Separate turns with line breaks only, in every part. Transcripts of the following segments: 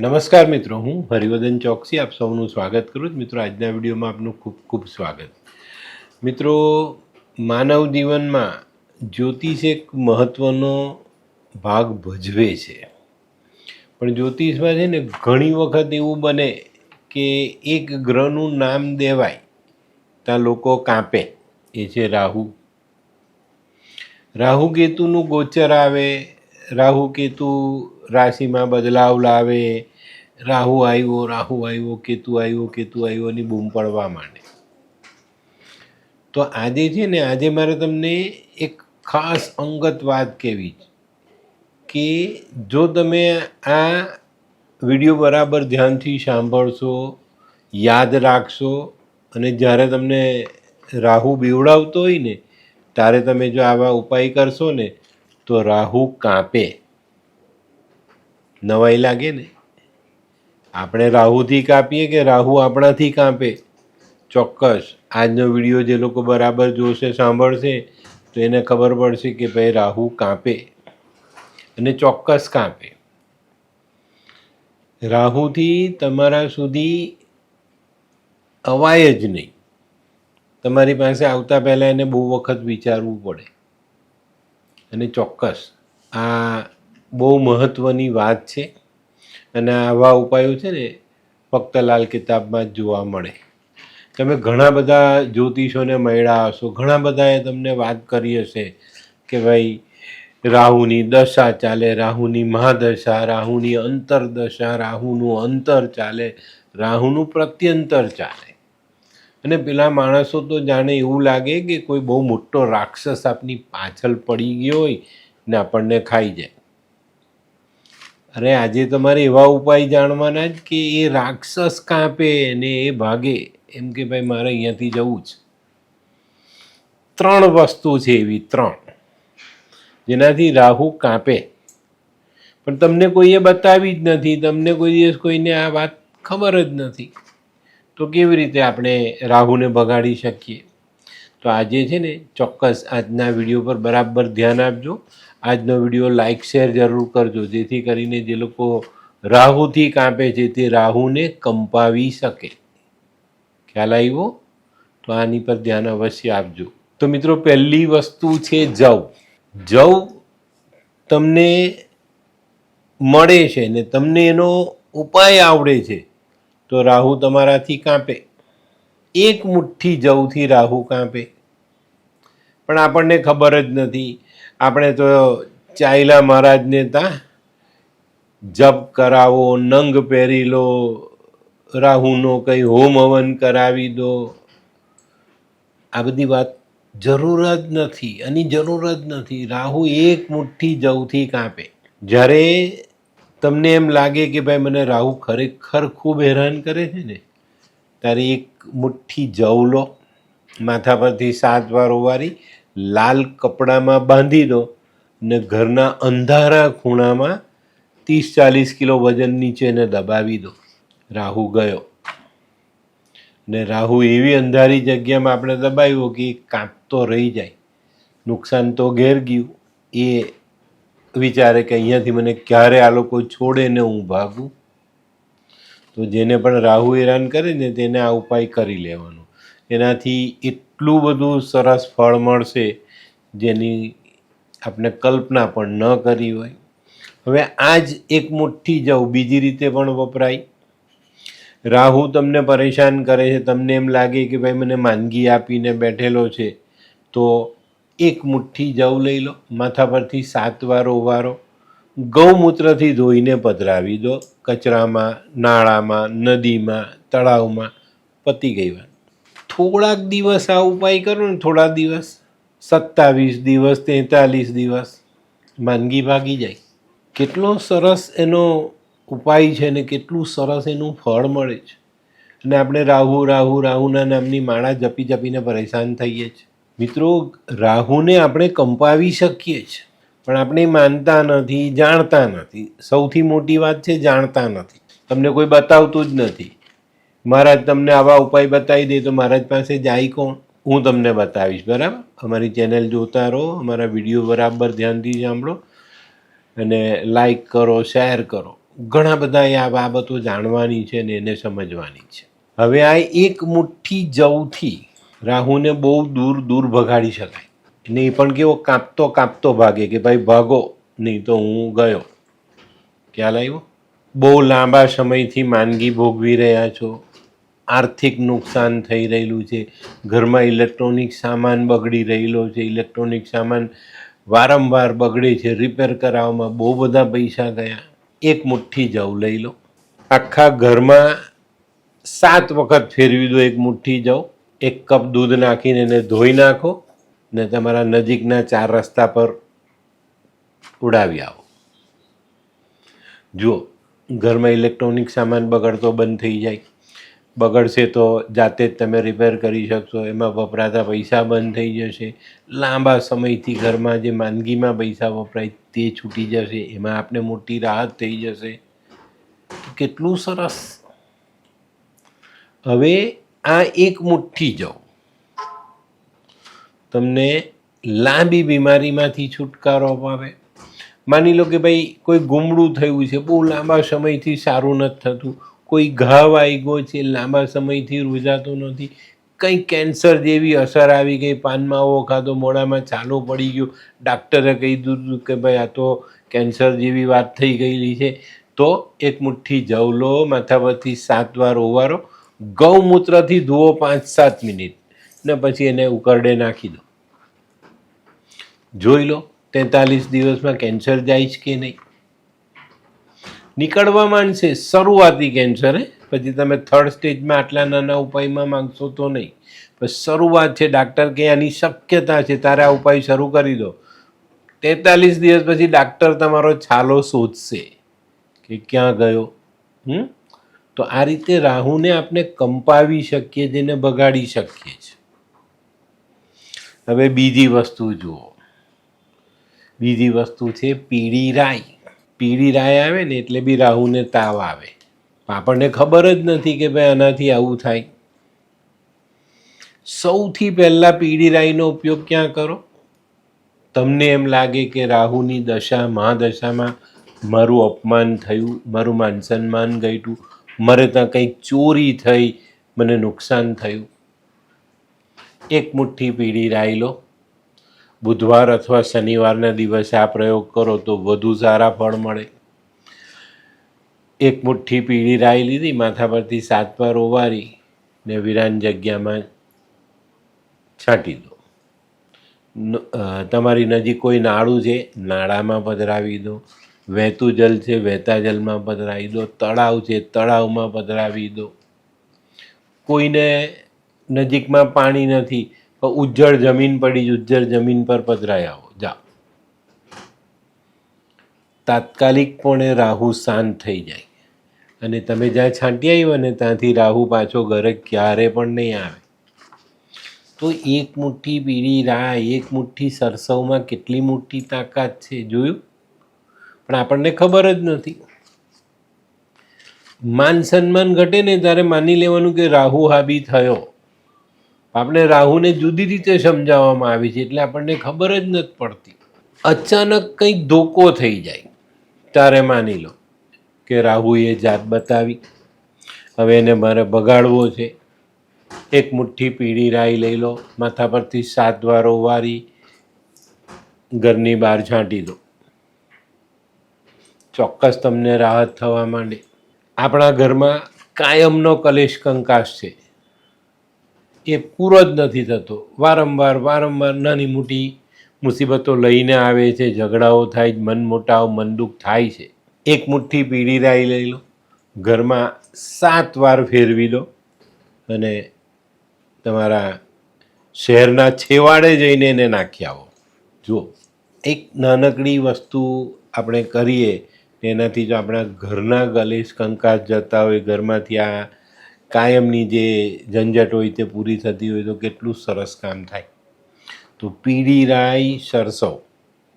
નમસ્કાર મિત્રો, હું હરિવર્ધન ચોકસી આપ સૌનું સ્વાગત કરું છું. મિત્રો, આજના વિડીયોમાં આપનું ખૂબ ખૂબ સ્વાગત. મિત્રો, માનવ જીવનમાં જ્યોતિષ એક મહત્ત્વનો ભાગ ભજવે છે. પણ જ્યોતિષમાં છે ને, ઘણી વખત એવું બને કે એક ગ્રહનું નામ દેવાય, ત્યાં લોકો કાંપે. એ છે રાહુ. રાહુ કેતુનું ગોચર આવે રાહુ કેતુ રાશિમાં બદલાવ લાવે, રાહુ આવ્યો રાહુ આવ્યો કેતુ આવ્યો કેતુ આવ્યો ની બૂમ પડવા માંડે. તો આજે છે ને, આજે મારે તમને એક ખાસ અંગત વાત કહેવી કે જો તમે આ વીડિયો બરાબર ધ્યાનથી સાંભળશો, યાદ રાખશો અને જ્યારે તમને રાહુ બીવડાવતો હોય ને, ત્યારે તમે જો આવા ઉપાય કરશો ને તો રાહુ કાંપે. નવાઈ લાગે ને? આપણે રાહુથી કાપીએ કે રાહુ આપણાથી કાંપે? ચોક્કસ. આજનો વીડિયો જે લોકો બરાબર જોશે, સાંભળશે, તો એને ખબર પડશે કે ભાઈ રાહુ કાંપે. અને ચોક્કસ કાંપે. રાહુથી તમારા સુધી અવાય જ નહીં. તમારી પાસે આવતા પહેલાં એને બહુ વખત વિચારવું પડે. અને ચોક્કસ. આ બહુ મહત્ત્વની વાત છે અને આવા ઉપાયો છે ને ફક્ત લાલ કિતાબમાં જ જોવા મળે. તમે ઘણા બધા જ્યોતિષોને મળ્યા હશો, ઘણા બધાએ તમને વાત કરી હશે કે ભાઈ, રાહુની દશા ચાલે, રાહુની મહાદશા, રાહુની અંતરદશા, રાહુનું અંતર ચાલે, રાહુનું પ્રત્યંતર ચાલે. અને પેલા માણસો તો જાણે એવું લાગે કે કોઈ બહુ મોટો રાક્ષસ આપની પાછળ પડી ગયો હોય ને આપણને ખાઈ જાય. અરે આજે તમારે એવા ઉપાય જાણવાના જ કે એ રાક્ષસ કાપે ને એ ભાગે. એમ કે ભાઈ મારે અહીંયાથી જવું છે. ત્રણ વસ્તુ છે એવી, ત્રણ. જેનાથી રાહુ કાપે. પણ તમને કોઈએ બતાવી જ નથી. તમને કોઈ દિવસ કોઈને આ વાત ખબર જ નથી. તો કેવી રીતે આપણે રાહુને ભગાડી શકીએ? તો આજે છે ને, ચોક્કસ આજના વીડિયો પર બરાબર ધ્યાન આપજો. આજનો વીડિયો લાઇક શેર જરૂર કરજો, જેથી કરીને જે લોકો રાહુથી કાપે છે તે રાહુને કંપાવી શકે. ખ્યાલ આવ્યો? તો આની પર ધ્યાન અવશ્ય આપજો. તો મિત્રો, પહેલી વસ્તુ છે જવ. જવ તમને મળે છે ને તમને એનો ઉપાય આવડે છે. તો રાહુ તમારાથી કાંપે. એક મુઠ્ઠી જવથી રાહુ કાંપે. પણ આપણને ખબર જ નથી. આપણે તો ચાઇલા મહારાજને તા જપ કરાવો, નંગ પહેરી લો, રાહુનો કંઈ હોમ હવન કરાવી દો. આ બધી વાત જરૂર જ નથી. આની જરૂર જ નથી. રાહુ એક મુઠ્ઠી જવથી કાંપે. જ્યારે તમને એમ લાગે કે ભાઈ મને રાહુ ખરેખર ખૂબ હેરાન કરે છે ને? ત્યારે એક મુઠ્ઠી જવ લો, માથા પરથી સાત વાર ઓવારી, લાલ કપડામાં બાંધી દો ને ઘરના અંધારા ખૂણામાં ત્રીસ ચાલીસ કિલો વજન નીચે એને દબાવી દો. રાહુ ગયો. ને રાહુ એવી અંધારી જગ્યામાં આપણે દબાવ્યો કે કાંપતો રહી જાય. નુકસાન તો ઘેર ગયું. એ વિચારે કે અહીંયાથી મને ક્યારે આ લોકો છોડે ને હું ભાગું? તો જેને પણ રાહુ હેરાન કરે ને તેને આ ઉપાય કરી લેવાનો. એનાથી એટલું બધું સરસ ફળ મળશે જેની આપણે કલ્પના પણ ન કરી હોય. હવે આ જ એક મુઠ્ઠી જાઉં બીજી રીતે પણ વપરાય. રાહુ તમને પરેશાન કરે છે, તમને એમ લાગે કે ભાઈ મને માંદગી આપીને બેઠેલો છે, તો એક મુઠ્ઠી જવ લઈ લો, માથા પરથી સાત વાર ઓવારો ગૌમૂત્રથી ધોઈને પધરાવી દો. કચરામાં, નાળામાં, નદીમાં, તળાવમાં પતી ગઈ વાત. થોડાક દિવસ આ ઉપાય કરો ને થોડા દિવસ. સત્તાવીસ દિવસ, તેતાલીસ દિવસ. માંદગી ભાગી જાય. કેટલો સરસ એનો ઉપાય છે ને, કેટલું સરસ એનું ફળ મળે છે. અને આપણે રાહુ રાહુ, રાહુના નામની માળા જપી જપીને પરેશાન થઈએ છીએ. મિત્રો, રાહુને આપણે કંપાવી શકીએ છીએ, પણ આપણે માનતા નથી, જાણતા નથી. સૌથી મોટી વાત છે, જાણતા નથી. તમને કોઈ બતાવતું જ નથી. મહારાજ તમને આવા ઉપાય બતાવી દે તો મહારાજ પાસે જાય કોણ? હું તમને બતાવીશ, બરાબર? અમારી ચેનલ જોતા રહો, અમારા વીડિયો બરાબર ધ્યાનથી સાંભળો અને લાઈક કરો શેર કરો. ઘણા બધાએ આ બાબતો જાણવાની છે ને એને સમજવાની છે. હવે આ એક મુઠ્ઠી જવથી રાહુને બહુ દૂર દૂર ભગાડી શકાય. નહીં પણ કેવો કાપતો કાપતો ભાગે કે ભાઈ ભાગો, નહીં તો હું ગયો. ખ્યાલ આવ્યો? બહુ લાંબા સમયથી માંદગી ભોગવી રહ્યા છો. આર્થિક નુકસાન થઈ રહેલું છે. ઘરમાં ઇલેક્ટ્રોનિક સામાન બગડી રહેલો છે. ઇલેક્ટ્રોનિક સામાન વારંવાર બગડે છે. રિપેર કરાવવામાં બહુ બધા પૈસા ગયા. એક મુઠ્ઠી જવ લઈ લો. આખા ઘરમાં સાત વખત ફેરવી દો, એક મુઠ્ઠી જવ. એક કપ દૂધ નાખીને એને ધોઈ નાખો ને તમારા નજીકના ચાર રસ્તા પર ઉડાવી આવો. જુઓ, ઘરમાં ઇલેક્ટ્રોનિક સામાન બગડતો બંધ થઈ જાય. બગડશે તો જાતે જ તમે રિપેર કરી શકશો. એમાં વપરાતા પૈસા બંધ થઈ જશે. લાંબા સમયથી ઘરમાં જે માંદગીમાં પૈસા વપરાય તે છૂટી જશે. એમાં આપને મોટી રાહત થઈ જશે. કેટલું સરસ. હવે આ એક મુઠ્ઠી જાઓ તમને લાંબી બીમારીમાંથી છુટકારો અપાવે માની લો કે ભાઈ કોઈ ગુમડું થયું છે, બહુ લાંબા સમયથી સારું નથી થતું. કોઈ ઘાવ આવી ગયો છે, લાંબા સમયથી રૂજાતો નથી. કંઈ કેન્સર જેવી અસર આવી ગઈ, પાનમાં ખાધો મોડામાં ચાલુ પડી ગયું. ડાક્ટરે કહી દીધું કે ભાઈ આ તો કેન્સર જેવી વાત થઈ ગયેલી છે. તો એક મુઠ્ઠી જવલો માથા પરથી સાત વાર ઓવારો ગૌમૂત્રથી ધુઓ પાંચ સાત મિનિટ ને પછી એને ઉકરડે નાખી દો. જોઈ લો, તેતાલીસ દિવસમાં કેન્સર જાય છે કે નહીં? નીકળવા માંડશે શરૂઆતી કેન્સર, હે? પછી તમે થર્ડ સ્ટેજમાં આટલા નાના ઉપાયમાં માંગશો તો નહીં. પણ શરૂઆત છે ડાક્ટર કે આની શક્યતા છે, તારે આ ઉપાય શરૂ કરી દો. તેતાલીસ દિવસ પછી ડાક્ટર તમારો છાલો શોધશે કે ક્યાં ગયો? હમ? તો આ રીતે રાહુને આપણે કંપાવી શકીએ જેને બગાડી શકીએ છીએ. હવે બીજી વસ્તુ જુઓ. બીજી વસ્તુ છે પીળી રાઈ. પીળી રાય આવે ને એટલે બી રાહુને તાવ આવે. આપણને ખબર જ નથી કે ભાઈ આનાથી આવું થાય. સૌથી પહેલાં પીળી રાઈનો ઉપયોગ ક્યાં કરો? તમને એમ લાગે કે રાહુની દશા મહાદશામાં મારું અપમાન થયું, મારું માન સન્માન ગયું મારે ત્યાં કંઈક ચોરી થઈ, મને નુકસાન થયું. એક મુઠ્ઠી પીળી રાઈ લો બુધવાર અથવા શનિવારના દિવસે આ પ્રયોગ કરો તો વધુ સારા ફળ મળે. એક મુઠ્ઠી પીળી રાઈ લીધી માથા પરથી સાત વાર ઓવારી ને વિરાન જગ્યામાં છાંટી દો. તમારી નજીક કોઈ નાળું છે? નાળામાં પધરાવી દો. વહેતું જલ છે, વહેતા જલમાં પધરાવી દો, તળાવ છે, તળાવમાં પધરાવી દો. કોઈને નજીકમાં પાણી નથી ઉજ્જળ જમીન પડી, ઉજ્જળ જમીન પર પધરાઈ આવો, જાઓ. તાત્કાલિકપણે રાહુ શાંત થઈ જાય. અને તમે જ્યાં છાંટી આવ્યો ને, ત્યાંથી રાહુ પાછો ઘરે ક્યારે પણ નહીં આવે. તો એક મુઠ્ઠી પીળી રાહ એક મુઠ્ઠી સરસવમાં કેટલી મોટી તાકાત છે, જોયું? પણ આપણને ખબર જ નથી. માન સન્માન ઘટે ને ત્યારે માની લેવાનું કે રાહુ હાબી થયો. આપણે રાહુને જુદી રીતે સમજાવવામાં આવી છે એટલે આપણને ખબર જ નથી પડતી. અચાનક કંઈક ધોકો થઈ જાય. ત્યારે માની લો કે રાહુએ જાત બતાવી. હવે એને મારે બગાડવો છે. એક મુઠ્ઠી પીળી રાઈ લઈ લો, માથા પરથી સાત વારો વારી, ઘરની બહાર છાંટી દો. ચોક્કસ તમને રાહત થવા માંડે. આપણા ઘરમાં કાયમનો કલેશ કંકાશ છે. એ પૂરો જ નથી થતો. વારંવાર વારંવાર નાની મોટી મુસીબતો લઈને આવે છે, ઝઘડાઓ થાય, મન મોટાવ, મન દુઃખ થાય છે. એક મુઠ્ઠી પીળી રાઈ લઈ લો, ઘરમાં સાત વાર ફેરવી દો અને તમારા શહેરના છેવાડે જઈને એને નાખી આવો. જુઓ, એક નાનકડી વસ્તુ આપણે કરીએ એનાથી જો આપણા ઘરના ગલેશ કંકાસ જતા હોય, ઘરમાંથી આ કાયમની જે ઝંઝટ હોય તે પૂરી થતી હોય તો કેટલું સરસ કામ થાય. તો પીળી રાઈ સરસવ,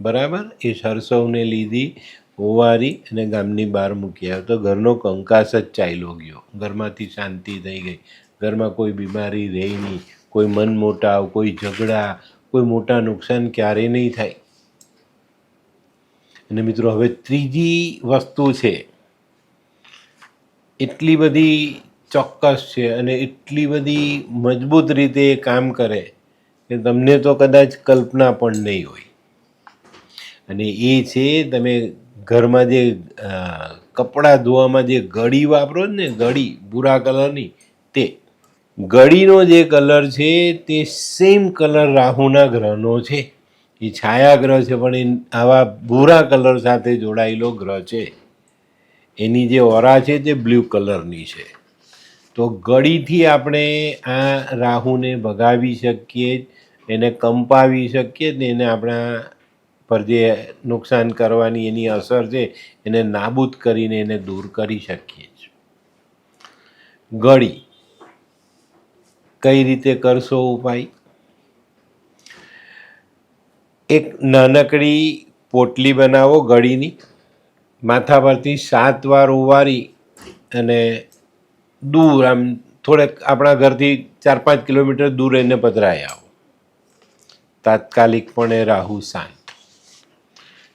બરાબર? એ સરસવને લીધી, ઓવારી અને ગામની બહાર મૂકી આવ્યો. તો ઘરનો કંકાસ જ ચાલ્યો ગયો. ઘરમાંથી શાંતિ થઈ ગઈ. ઘરમાં કોઈ બીમારી રહી નહીં. કોઈ મન મોટાવ, કોઈ ઝઘડા, કોઈ મોટા નુકસાન ક્યારેય નહીં થાય. અને મિત્રો, હવે ત્રીજી વસ્તુ છે. એટલી બધી ચોક્કસ છે અને એટલી બધી મજબૂત રીતે એ કામ કરે કે તમને તો કદાચ કલ્પના પણ નહીં હોય. અને એ છે, તમે ઘરમાં જે કપડાં ધોવામાં જે ગળી વાપરો ને ગળી, ભૂરા કલરની, તે ગળીનો જે કલર છે, તે સેમ કલર રાહુના ગ્રહનો છે. એ છાયા ગ્રહ છે, પણ એ આવા ભૂરા કલર સાથે જોડાયેલો ગ્રહ છે. એની જે ઓરા છે, તે બ્લુ કલરની છે. તો ગળીથી આપણે આ રાહુને ભગાવી શકીએ, એને કંપાવી શકીએ, ને એને આપણા પર જે નુકસાન કરવાની એની અસર છે, એને નાબૂદ કરીને એને દૂર કરી શકીએ છીએ. ગળી કઈ રીતે કરશો ઉપાય? એક નાનકડી પોટલી બનાવો ગળીની માથા પરથી સાત વાર ઉવારી અને દૂર, આમ થોડેક આપણા ઘરથી ચાર પાંચ કિલોમીટર દૂર એને પધરાઈ આવો. તાત્કાલિકપણે રાહુ શાંત.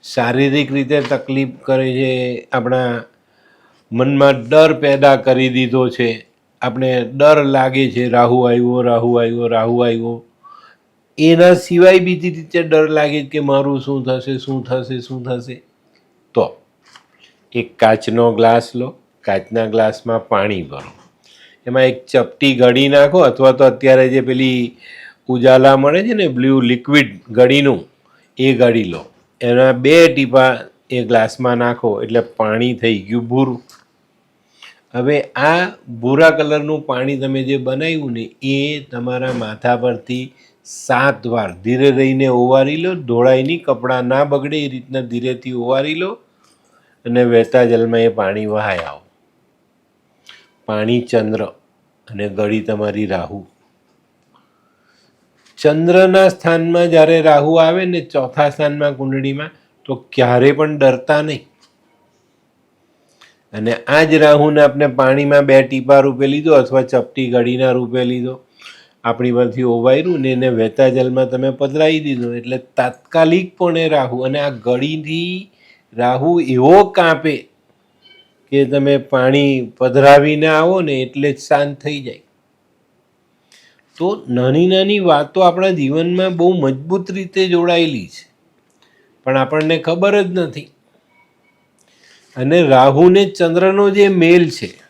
શારીરિક રીતે તકલીફ કરે છે, આપણા મનમાં ડર પેદા કરી દીધો છે. આપણે ડર લાગે છે, રાહુ આવ્યો રાહુ આવ્યો રાહુ આવ્યો. એના સિવાય બીજી રીતે ડર લાગે કે મારું શું થશે શું થશે શું થશે. તો એક કાચનો ગ્લાસ લો, કાચના ગ્લાસમાં પાણી ભરો. એમાં એક ચપટી ગળી નાખો અથવા તો અત્યારે જે પેલી ઉજાલા મળે છે ને બ્લુ લિક્વિડ ગળીનું, એ ગળી લો. એના બે ટીપા એ ગ્લાસમાં નાખો એટલે પાણી થઈ ગયું ભૂરું. હવે આ ભૂરા કલરનું પાણી તમે જે બનાવ્યું ને એ તમારા માથા પરથી સાત વાર ધીરે રહીને ઓવારી લો, ધોળાઈની કપડાં ના બગડે એ રીતના ધીરેથી ઓવારી લો અને વહેતા જલમાં એ પાણી વહાય આવો. પાણી ચંદ્ર અને ગળી તમારી રાહુ. ચંદ્રના સ્થાનમાં જ્યારે રાહુ આવે ને ચોથા સ્થાનમાં કુંડળીમાં, તો ક્યારે પણ ડરતા નહીં. અને આ જ રાહુને આપણે પાણીમાં બે ટીપા રૂપે લીધો અથવા ચપટી ગળીના રૂપે લીધો. આપણી પરથી ઓવાયરું ને એને વહેતા જલમાં તમે પધરાવી દીધો. એટલે તાત્કાલિક પણ એ રાહુ? અને આ ગળીથી રાહુ એવો કાપે કે તમે પાણી પધરાવીને આવો ને એટલે જ શાંત થઈ જાય. તો નાની નાની વાતો આપણા જીવનમાં બહુ મજબૂત રીતે જોડાયેલી છે. પણ આપણને ખબર જ નથી. અને રાહુ ને ચંદ્રનો જે મેલ છે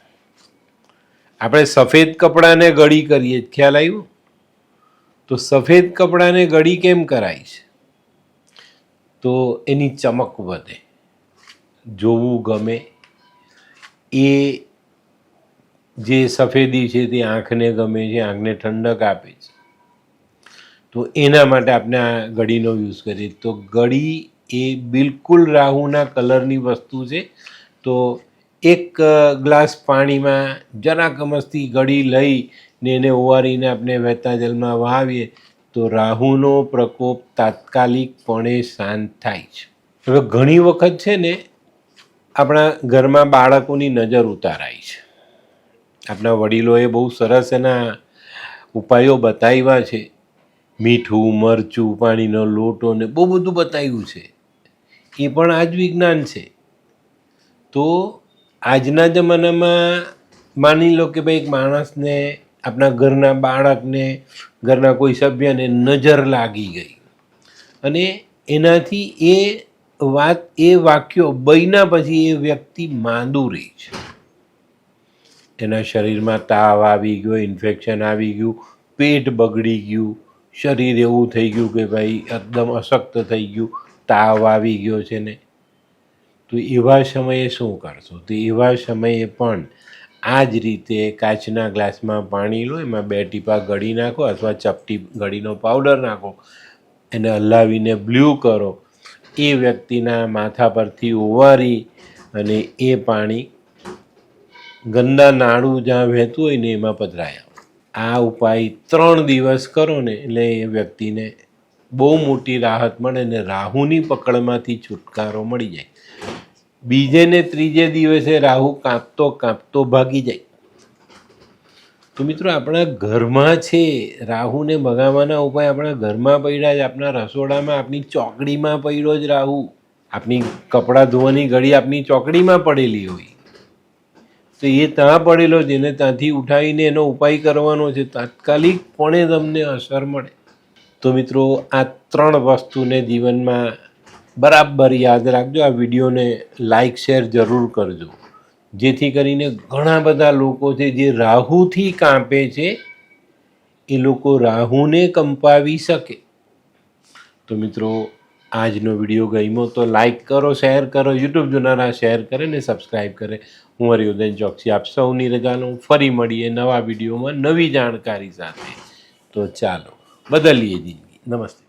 આપણે સફેદ કપડાને ગળી કરીએ. ખ્યાલ આવ્યો? તો સફેદ કપડાને ગળી કેમ કરાય છે? તો એની ચમક વધે, જોવું ગમે. એ જે સફેદી છે તે આંખને ગમે છે, આંખને ઠંડક આપે છે. તો એના માટે આપણે આ ગળીનો યુઝ કરીએ. તો ગળી એ બિલકુલ રાહુના કલરની વસ્તુ છે. તો એક ગ્લાસ પાણીમાં જરાક મસ્તી ગળી લઈ ને એને ઓવારીને આપણે વહેતા જલમાં વહાવીએ, તો રાહુનો પ્રકોપ તાત્કાલિકપણે શાંત થાય છે. હવે ઘણી વખત છે ને, આપણા ઘરમાં બાળકોની નજર ઉતારાય છે. આપણા વડીલોએ બહુ સરસ એના ઉપાયો બતાવ્યા છે. મીઠું, મરચું, પાણીનો લોટો ને બહુ બધું બતાવ્યું છે. એ પણ આ જ વિજ્ઞાન છે. તો આજના જમાનામાં માની લો કે ભાઈ એક માણસને આપણા ઘરના બાળકને, ઘરના કોઈ સભ્યને નજર લાગી ગઈ. અને એનાથી એ વાત, એ વાક્યો બન્યા પછી એ વ્યક્તિ માંદું રહી છે. એના શરીરમાં તાવ આવી ગયો, ઇન્ફેક્શન આવી ગયું, પેટ બગડી ગયું, શરીર એવું થઈ ગયું કે ભાઈ એકદમ અશક્ત થઈ ગયું, તાવ આવી ગયો છે ને તો એવા સમયે શું કરશો? તો એવા સમયે પણ આ જ રીતે કાચના ગ્લાસમાં પાણી લો, એમાં બે ટીપા ગળી નાખો અથવા ચપટી ગળીનો પાવડર નાખો, એને હલાવીને બ્લ્યુ કરો. એ વ્યક્તિના માથા પરથી ઓવારી અને એ પાણી ગંદા નાળું જ્યાં વહેતું હોય ને એમાં પધરાયા આ ઉપાય ત્રણ દિવસ કરો ને એટલે એ વ્યક્તિને બહુ મોટી રાહત મળે ને રાહુની પકડમાંથી છુટકારો મળી જાય. બીજે ને ત્રીજે દિવસે રાહુ કાંપતો કાંપતો ભાગી જાય. તો મિત્રો આપણા ઘરમાં છે, રાહુને ભગાવવાના ઉપાય આપણા ઘરમાં પડ્યા જ. આપણા રસોડામાં આપણી ચોકડીમાં પડ્યો જ રાહુ. આપની કપડાં ધોવાની ઘડી આપની ચોકડીમાં પડેલી હોય. તો એ ત્યાં પડેલો છે, એને ત્યાંથી ઉઠાવીને એનો ઉપાય કરવાનો છે. તાત્કાલિકપણે તમને અસર મળે. તો મિત્રો આ ત્રણ વસ્તુને જીવનમાં બરાબર યાદ રાખજો, આ વિડીયોને લાઈક શેર જરૂર કરજો. જેથી કરીને ઘણા બધા લોકો છે, જે રાહુથી કાંપે છે, એ લોકો રાહુને કંપાવી શકે. તો મિત્રો, આજનો વીડિયો ગમ્યો તો લાઈક કરો શેર કરો યુટ્યુબ જોનારા શેર કરે ને સબસ્ક્રાઈબ કરે. હું હરિઉદયન ચોકસી આપ સૌની રજા લઉં ફરી મળીએ નવા વિડીયોમાં નવી જાણકારી સાથે. તો ચાલો, બદલીએ જિંદગી. નમસ્તે.